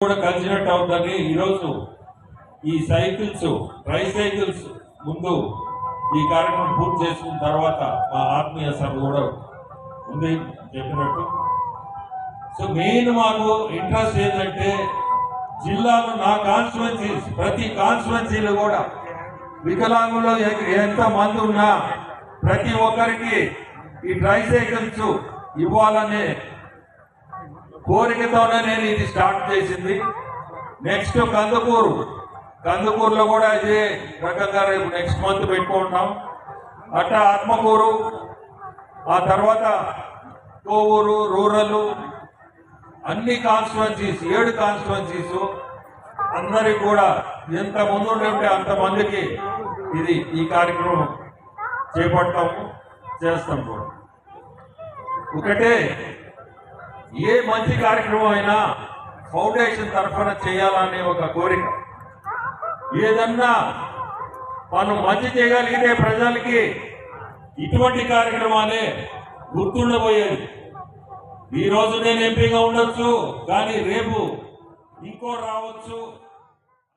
కూడా కలిసినట్టు అవుతుంది. ఈరోజు ఈ సైకిల్స్ ట్రైసైకిల్స్ ముందు ఈ కార్యక్రమం పూర్తి చేసుకున్న తర్వాత మా ఆత్మీయ సభ కూడా ఉంది చెప్పినట్టు. సో మెయిన్ మాకు ఇంట్రెస్ట్ ఏంటంటే జిల్లాలో నా కాన్స్టిట్యున్సీస్ ప్రతి కాన్స్టిట్యున్సీలు కూడా వికలాంగులు ఎంత మంది ఉన్నా ప్రతి ఒక్కరికి ఈ ట్రైసైకిల్స్ ఇవ్వాలనే కోరికతోనే నేను ఇది స్టార్ట్ చేసింది. నెక్స్ట్ కందుకూరు. కందుకూరులో కూడా ఇదే రకంగా రేపు నెక్స్ట్ మంత్ పెట్టుకుంటాం అట్లా ఆత్మకూరు. ఆ తర్వాత కోవూరు రూరల్ అన్ని కాన్స్టిట్యున్సీస్ ఏడు కాన్స్టిట్యున్సీస్ అందరికి కూడా ఎంత ముందు ఉంటే అంతమందికి ఇది ఈ కార్యక్రమం చేపడతాము చేస్తాం కూడా. ఒకటే ఏ మంచి కార్యక్రమం అయినా ఫౌండేషన్ తరఫున చేయాలనే ఒక కోరిక. ఏదన్నా మనం మంచి చేయగలిగితే ప్రజలకి ఇటువంటి కార్యక్రమాలే గుర్తుండబోయేది. ఈ రోజు నేను ఎంపీగా ఉండొచ్చు కానీ రేపు ఇంకో రావచ్చు.